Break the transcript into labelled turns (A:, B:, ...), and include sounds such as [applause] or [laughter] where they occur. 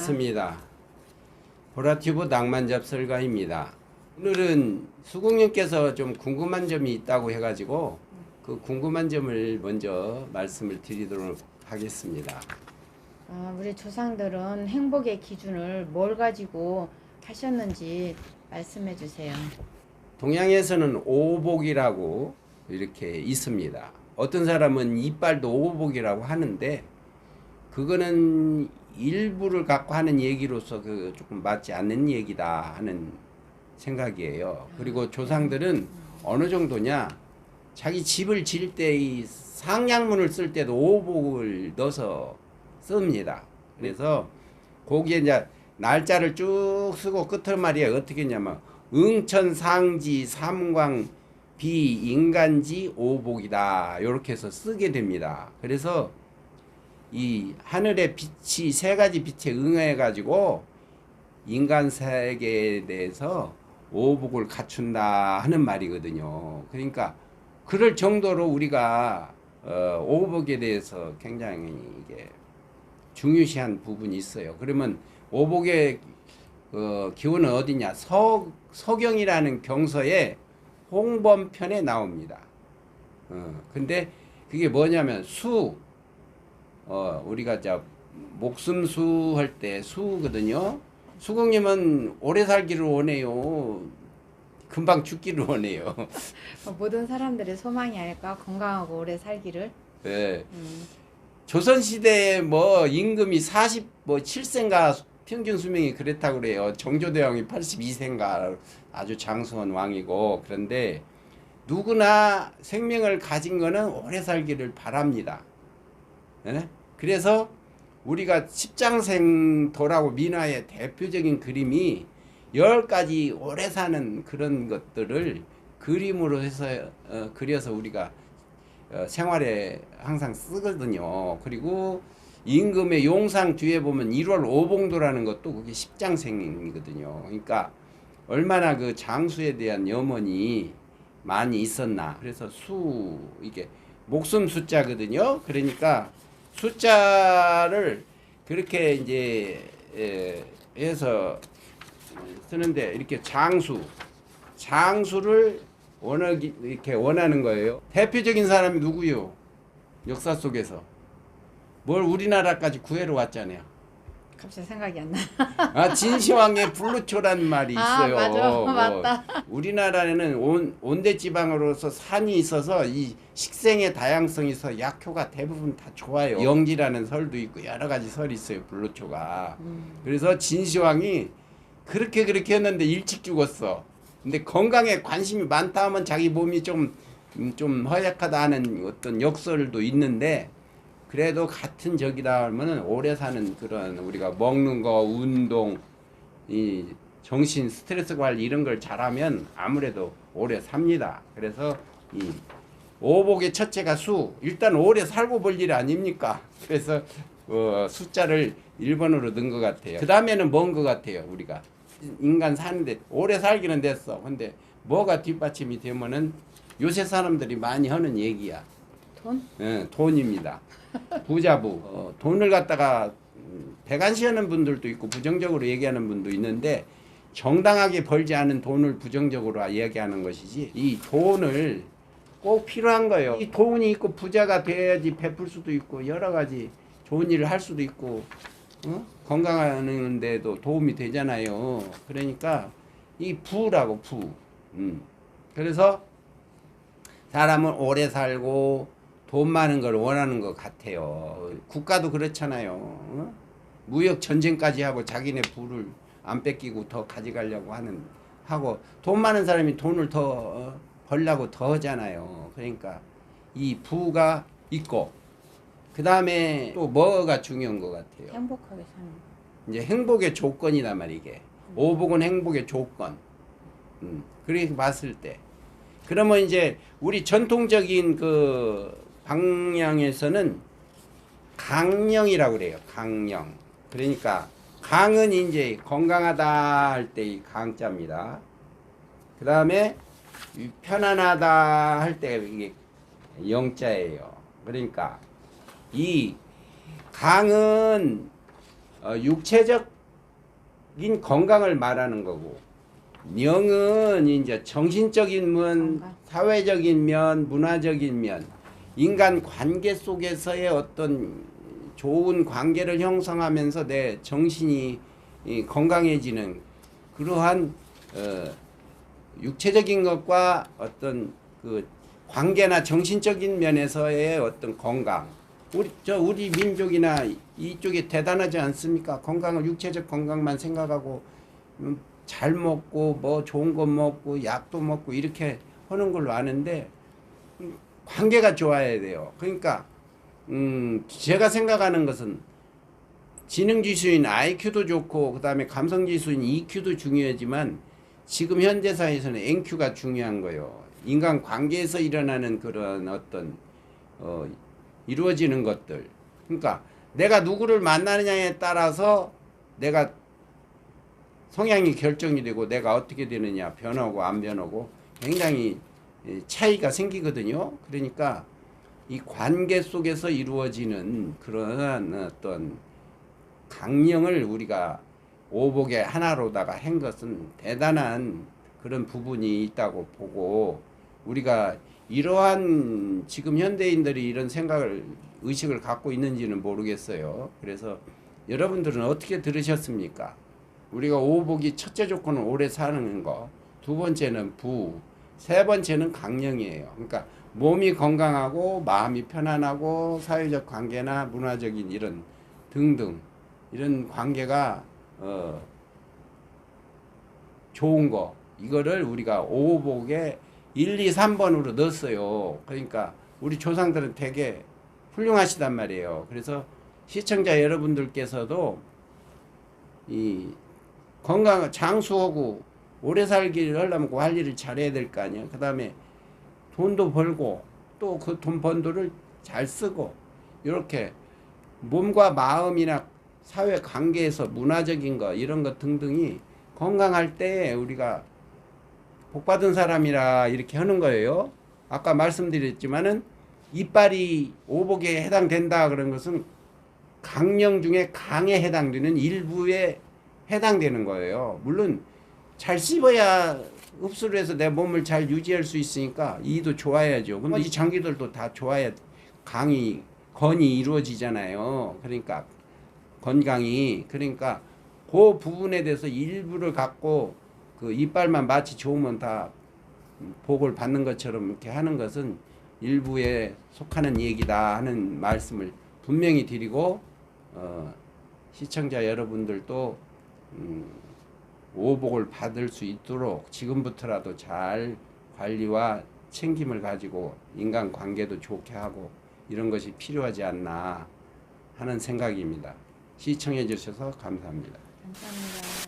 A: 맞습니다. 보라튜브 낭만 잡설가입니다. 오늘은 수국님께서 좀 궁금한 점이 있다고 해가지고 그 궁금한 점을 먼저 말씀을 드리도록 하겠습니다.
B: 아, 우리 조상들은 행복의 기준을 뭘 가지고 하셨는지 말씀해 주세요.
A: 동양에서는 오복이라고 이렇게 있습니다. 어떤 사람은 이빨도 오복이라고 하는데 그거는 일부를 갖고 하는 얘기로서 그 조금 맞지 않는 얘기다 하는 생각이에요. 그리고 조상들은 어느 정도냐 자기 집을 지을 때 이 상향문을 쓸 때도 오복을 넣어서 씁니다. 그래서 거기에 이제 날짜를 쭉 쓰고 끝을 말이에 어떻게 했냐면 응천 상지 삼광 비인간지 오복이다 이렇게 해서 쓰게 됩니다. 그래서 이 하늘의 빛이 세 가지 빛에 응해 가지고 인간 세계에 대해서 오복을 갖춘다 하는 말이거든요. 그러니까 그럴 정도로 우리가 어, 오복에 대해서 굉장히 이게 중요시한 부분이 있어요. 그러면 오복의 어, 기원은 어디냐? 서, 서경이라는 경서에 홍범편에 나옵니다. 어, 근데 그게 뭐냐면 수, 어, 우리가 자 목숨 수 할 때 수거든요. 수국님은 오래 살기를 원해요. 금방 죽기를 원해요.
B: 어, [laughs] 모든 사람들의 소망이 아닐까 건강하고 오래 살기를.
A: 예.
B: 음,
A: 조선 시대에 뭐 임금이 40뭐 7세인가 평균 수명이 그랬다고 그래요. 정조대왕이 82세인가 아주 장수한 왕이고 그런데 누구나 생명을 가진 거는 오래 살기를 바랍니다. 예? 그래서 우리가 십장생도라고 민화의 대표적인 그림이 열 가지 오래 사는 그런 것들을 그림으로 해서 어, 그려서 우리가 어, 생활에 항상 쓰거든요. 그리고 임금의 용상 뒤에 보면 1월 오봉도라는 것도 그게 십장생이거든요. 그러니까 얼마나 그 장수에 대한 염원이 많이 있었나. 그래서 수 이게 목숨 숫자거든요. 그러니까 숫자를 그렇게 이제 에, 해서 쓰는데 이렇게 장수 장수를 원하기 이렇게 원하는 거예요. 대표적인 사람이 누구요? 역사 속에서 뭘 우리나라까지 구해러 왔잖아요.
B: 갑자기 생각이 안 나.
A: 아 진시황의 불루초라는 말이
B: 아,
A: 있어요.
B: 맞아.
A: 뭐, [laughs]
B: 맞다.
A: 우리나라에는 온, 온대 지방으로서 산이 있어서 이 식생의 다양성이 있어 약효가 대부분 다 좋아요. 영지라는 설도 있고 여러 가지 설이 있어요. 불루초가.
B: 음,
A: 그래서 진시황이 그렇게 그렇게 했는데 일찍 죽었어. 근데 건강에 관심이 많다 하면 자기 몸이 좀, 음, 좀 허약하다 하는 어떤 역설도 있는데 그래도 같은 적이다 하면은 오래 사는 그런 우리가 먹는 거, 운동, 이 정신 스트레스 관리 이런 걸 잘하면 아무래도 오래 삽니다. 그래서 이 오복의 첫째가 수. 일단 오래 살고 볼 일 아닙니까? [laughs] 그래서 어, 숫자를 1번으로 넣은 것 같아요. 그 다음에는 뭔 것 같아요, 우리가. 인간 사는데 오래 살기는 됐어. 근데 뭐가 뒷받침이 되면은 요새 사람들이 많이 하는 얘기야.
B: 돈?
A: 예, 돈입니다. 부자부. [laughs] 어, 돈을 갖다가 음, 배관시하는 분들도 있고 부정적으로 얘기하는 분도 있는데 정당하게 벌지 않은 돈을 부정적으로 이야기하는 것이지 이 돈을 꼭 필요한 거예요. 이 돈이 있고 부자가 돼야지 베풀 수도 있고 여러 가지 좋은 일을 할 수도 있고 어? 건강하는 데도 도움이 되잖아요. 그러니까 이 부라고 부. 음. 그래서 사람은 오래 살고 돈 많은 걸 원하는 것 같아요. 국가도 그렇잖아요. 어? 무역 전쟁까지 하고 자기네 부를 안 뺏기고 더 가져가려고 하는 하고 돈 많은 사람이 돈을 더 어, 벌려고 더 하잖아요. 그러니까 이 부가 있고 그 다음에 또 뭐가 중요한 것 같아요.
B: 행복하게 사는.
A: 이제 행복의 조건이란 말이 이게 오복은 행복의 조건. 음, 그렇게 봤을 때 그러면 이제 우리 전통적인 그 방향에서는 강령이라고 그래요. 강령. 그러니까 강은 이제 건강하다 할 때 이 강자입니다. 그 다음에 편안하다 할 때 이게 영자예요. 그러니까 이 강은 어, 육체적인 건강을 말하는 거고 영은 이제 정신적인 면. 사회적인 면, 문화적인 면, 인간 관계 속에서의 어떤 좋은 관계를 형성하면서 내 정신이 이, 건강해지는 그러한 어, 육체적인 것과 어떤 그 관계나 정신적인 면에서의 어떤 건강. 우리 저 우리 민족이나 이쪽이 대단하지 않습니까? 건강을 육체적 건강만 생각하고 음, 잘 먹고 뭐 좋은 거 먹고 약도 먹고 이렇게 하는 걸로 아는데 음, 관계가 좋아야 돼요. 그러니까 음 제가 생각하는 것은 지능 지수인 IQ도 좋고 그 다음에 감성 지수인 EQ도 중요하지만 지금 현대 사회에서는 NQ가 중요한 거예요. 인간 관계에서 일어나는 그런 어떤 어, 이루어지는 것들. 그러니까 내가 누구를 만나느냐에 따라서 내가 성향이 결정이 되고 내가 어떻게 되느냐 변하고 안 변하고 굉장히 예, 차이가 생기거든요. 그러니까 이 관계 속에서 이루어지는 그러한 어떤 강령을 우리가 오복의 하나로다가 한 것은 대단한 그런 부분이 있다고 보고 우리가 이러한 지금 현대인들이 이런 생각을 의식을 갖고 있는지는 모르겠어요. 그래서 여러분들은 어떻게 들으셨습니까? 우리가 오복이 첫째 조건은 오래 사는 거, 두 번째는 부, 세 번째는 강령이에요. 그러니까 몸이 건강하고 마음이 편안하고 사회적 관계나 문화적인 이런 등등 이런 관계가 어 좋은 거 이거를 우리가 오복에 1, 2, 3번으로 넣었어요. 그러니까 우리 조상들은 되게 훌륭하시단 말이에요. 그래서 시청자 여러분들께서도 이 건강 장수하고 오래 살기를 하려면 관리를 잘해야 될 거 아니에요. 그다음에 돈도 벌고 또 그 돈 번 돈을 잘 쓰고 이렇게 몸과 마음이나 사회 관계에서 문화적인 거 이런 것 등등이 건강할 때 우리가 복 받은 사람이라 이렇게 하는 거예요. 아까 말씀드렸지만은 이빨이 오복에 해당된다 그런 것은 강령 중에 강에 해당되는 일부에 해당되는 거예요. 물론 잘 씹어야 흡수를 해서 내 몸을 잘 유지할 수 있으니까 이도 좋아야죠. 근데 이 장기들도 다 좋아야 강이 건이 이루어지잖아요. 그러니까 건강이 그러니까 그 부분에 대해서 일부를 갖고 그 이빨만 마치 좋으면 다 복을 받는 것처럼 이렇게 하는 것은 일부에 속하는 얘기다 하는 말씀을 분명히 드리고 어, 시청자 여러분들도 음, 오복을 받을 수 있도록 지금부터라도 잘 관리와 챙김을 가지고 인간 관계도 좋게 하고 이런 것이 필요하지 않나 하는 생각입니다. 시청해 주셔서 감사합니다.
B: 감사합니다.